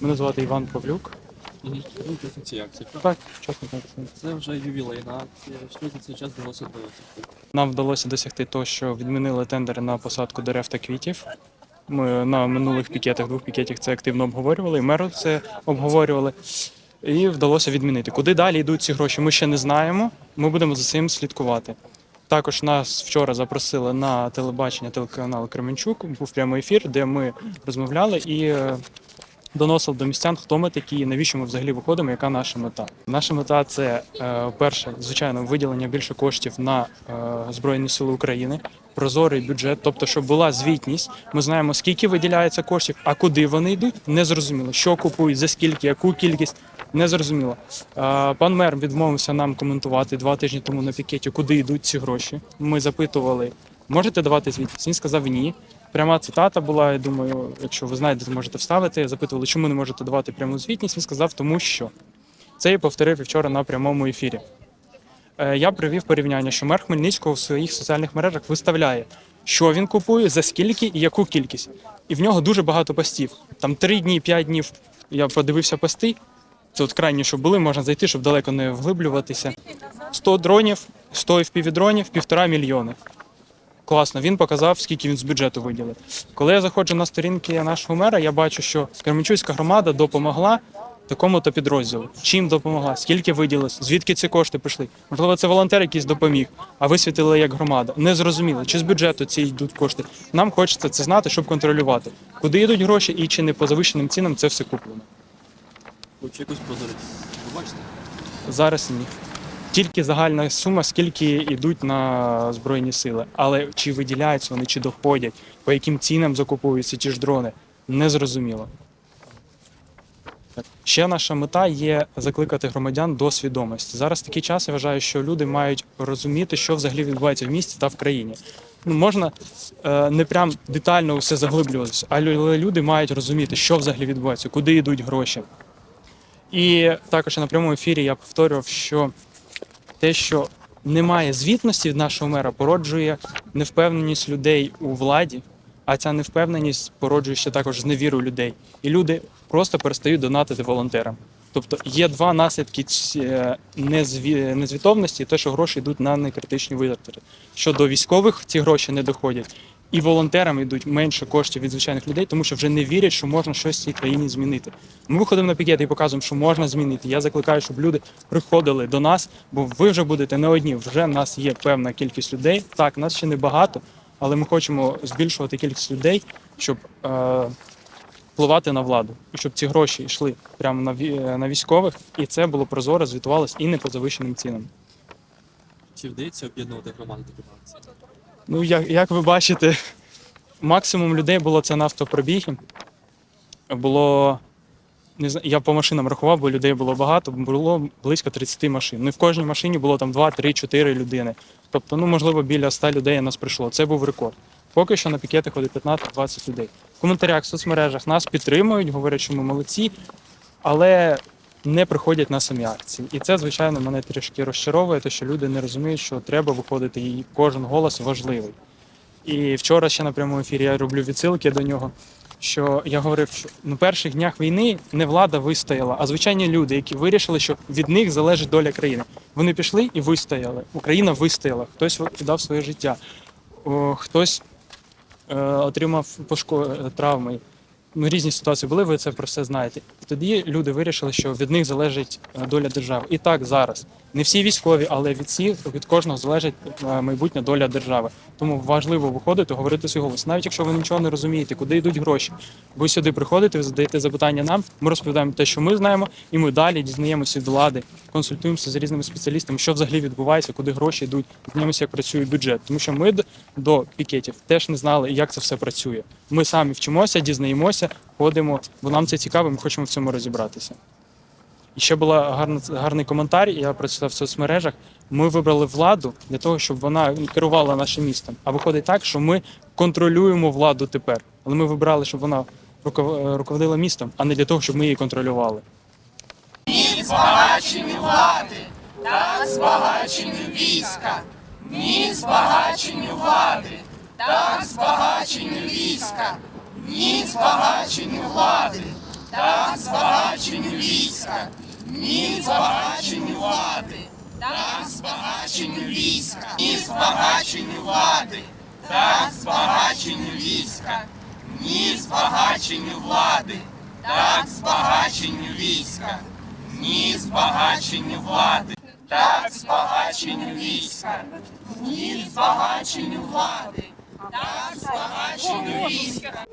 Мене звати Іван Павлюк. Учасниці акції. Так, чесно так. Це вже ювілейна акція. Що за цей час вдалося досягти? Нам вдалося досягти того, що відмінили тендери на посадку дерев та квітів. Ми на минулих пікетах, двох пікетах це активно обговорювали, і меру це обговорювали. І вдалося відмінити. Куди далі йдуть ці гроші, ми ще не знаємо. Ми будемо за цим слідкувати. Також нас вчора запросили на телебачення телеканал Кременчук. Був прямий ефір, де ми розмовляли і е, доносили до містян, хто ми такі, і навіщо ми взагалі виходимо, яка наша мета. Наша мета це е, перше, звичайно, виділення більше коштів на е, Збройні Сили України, прозорий бюджет, тобто, щоб була звітність. Ми знаємо, скільки виділяється коштів, а куди вони йдуть, не зрозуміло. Що купують, за скільки, яку кількість. Не зрозуміло. Е, Пан мер відмовився нам коментувати два тижні тому на пікеті, куди йдуть ці гроші. Ми запитували, можете давати звітність? Він сказав ні. Пряма цитата була. Я думаю, якщо ви знаєте, можете вставити. Запитували, чому не можете давати пряму звітність. Він сказав, тому що це я повторив і вчора на прямому ефірі. Е, Я привів порівняння, що мер Хмельницького в своїх соціальних мережах виставляє, що він купує, за скільки і яку кількість. І в нього дуже багато постів. Там три дні, п'ять днів. Я подивився пости. Це от крайні, що були, можна зайти, щоб далеко не вглиблюватися. 100 дронів, 100 FPV-дронів, півтора мільйони. Класно, він показав, скільки він з бюджету виділив. Коли я заходжу на сторінки нашого мера, я бачу, що Кременчуцька громада допомогла такому-то підрозділу. Чим допомогла? Скільки виділилось? Звідки ці кошти прийшли? Можливо, це волонтер якийсь допоміг, а висвітили як громада. Не зрозуміло, чи з бюджету ці йдуть кошти. Нам хочеться це знати, щоб контролювати, куди йдуть гроші і чи не по завищеним цінам це все куплено. Хоч якусь прозорість. Ви бачите? Зараз ні. Тільки загальна сума, скільки йдуть на збройні сили. Але чи виділяються вони, чи доходять, по яким цінам закуповуються ті ж дрони, не зрозуміло. Ще наша мета є закликати громадян до свідомості. Зараз такий час я вважаю, що люди мають розуміти, що взагалі відбувається в місті та в країні. Ну, можна е, не прям детально все заглиблюватися, але люди мають розуміти, що взагалі відбувається, куди йдуть гроші. І також на прямому ефірі я повторював, що те, що немає звітності від нашого мера, породжує невпевненість людей у владі, а ця невпевненість породжує ще також зневіру людей. І люди просто перестають донатити волонтерам. Тобто є два наслідки е, незвітовності, те, що гроші йдуть на некритичні витрати. Що до військових ці гроші не доходять, і волонтерам йдуть менше коштів від звичайних людей, тому що вже не вірять, що можна щось в цій країні змінити. Ми виходимо на пікети і показуємо, що можна змінити. Я закликаю, щоб люди приходили до нас, бо ви вже будете не одні. Вже в нас є певна кількість людей. Так, нас ще не багато, але ми хочемо збільшувати кількість людей, щоб е, впливати на владу, і щоб ці гроші йшли прямо на, ві- на військових, і це було прозоро, звітувалось і не по завищеним цінам. Чи вдається об'єднувати акцію? Ну, як, як ви бачите, максимум людей було це на автопробіги. Було. Не знаю, я по машинам рахував, бо людей було багато, було близько 30 машин. Ну і в кожній машині було там 2, 3, 4 людини. Тобто, ну, можливо, біля 100 людей у нас прийшло. Це був рекорд. Поки що на пікети ходить 15-20 людей. В коментарях, в соцмережах нас підтримують, говорять, що ми молодці, але не приходять на самі акції. І це, звичайно, мене трішки розчаровує, те, що люди не розуміють, що треба виходити, і кожен голос важливий. І вчора ще на прямому ефірі я роблю відсилки до нього. Що я говорив, що на перших днях війни не влада вистояла, а звичайні люди, які вирішили, що від них залежить доля країни. Вони пішли і вистояли. Україна вистояла. Хтось віддав своє життя, хтось е, отримав пошко... травми. Ну, різні ситуації були, ви це про все знаєте. І тоді люди вирішили, що від них залежить е, доля держави. І так зараз. Не всі військові, але від всіх, від кожного залежить е, майбутня доля держави. Тому важливо виходити, говорити свій голос. Навіть якщо ви нічого не розумієте, куди йдуть гроші. Ви сюди приходите, ви задаєте запитання нам, ми розповідаємо те, що ми знаємо, і ми далі дізнаємося від влади, консультуємося з різними спеціалістами, що взагалі відбувається, куди гроші йдуть, дізнаємося, як працює бюджет. Тому що ми до пікетів теж не знали, як це все працює. Ми самі вчимося, дізнаємося, ходимо, бо нам це цікаво, ми хочемо в цьому розібратися. І ще була гарний коментар, я прочитав в соцмережах. Ми вибрали владу для того, щоб вона керувала нашим містом. А виходить так, що ми контролюємо владу тепер. Але ми вибрали, щоб вона руководила містом, а не для того, щоб ми її контролювали. Ні збагаченню влади, так збагаченню війська. Ні збагаченню влади, так збагаченню війська. Ні збагаченню влади, так збагаченню війська, ні збагаченню влади, так збагаченню війська, ні збагаченню влади, так збагаченню війська, ні збагаченню влади, так збагаченню війська, ні збагаченню влади, так збагаченню війська, ні збагаченню влади, так збагаченню війська.